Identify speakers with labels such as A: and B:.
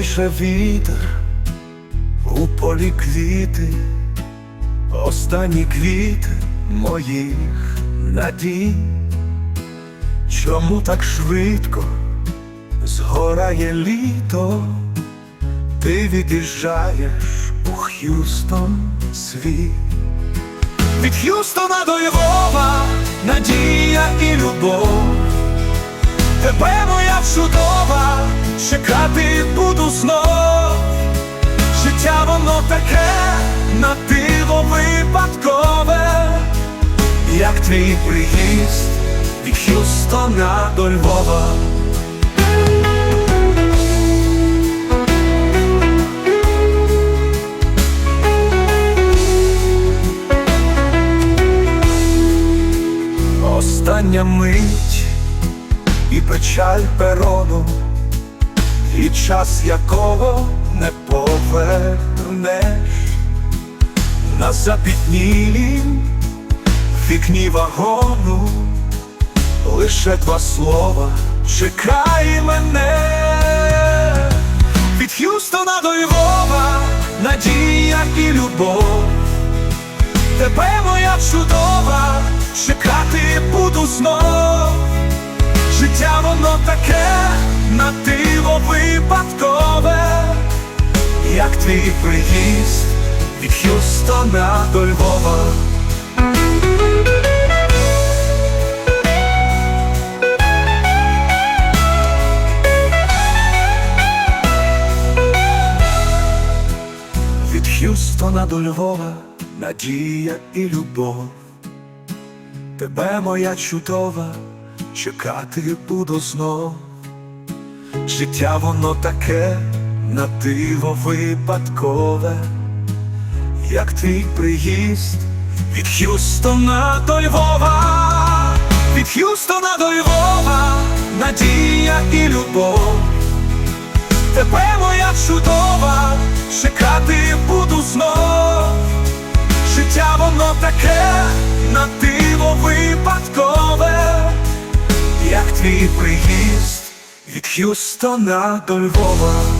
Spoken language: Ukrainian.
A: лише вітер, у полі квіти, останні квіти моїх надій. Чому так швидко згорає літо? Ти від'їжджаєш у Х'юстон свій. Від Х'юстона до Львова надія і любов. Тебе моя чудова, чекати як твій приїзд від Х'юстона до Львова. Остання мить і печаль перону, і час якого не повернеш на запітнілім вікні вагону, лише два слова. Чекай мене. Від Х'юстона до Львова, надія і любов. Тебе моя чудова, чекати буду знов. Життя воно таке. На диво випадкове, як твій приїзд від Х'юстона до Львова. Х'юстона до Львова надія і любов. Тебе, моя чудова, чекати буду знов. Життя воно таке на диво випадкове, як твій приїзд від Х'юстона до Львова, від Х'юстона до Львова, надія і любов. Тебе, моя чудова, чекати буду знов. Твій приїзд від Х'юстона до Львова.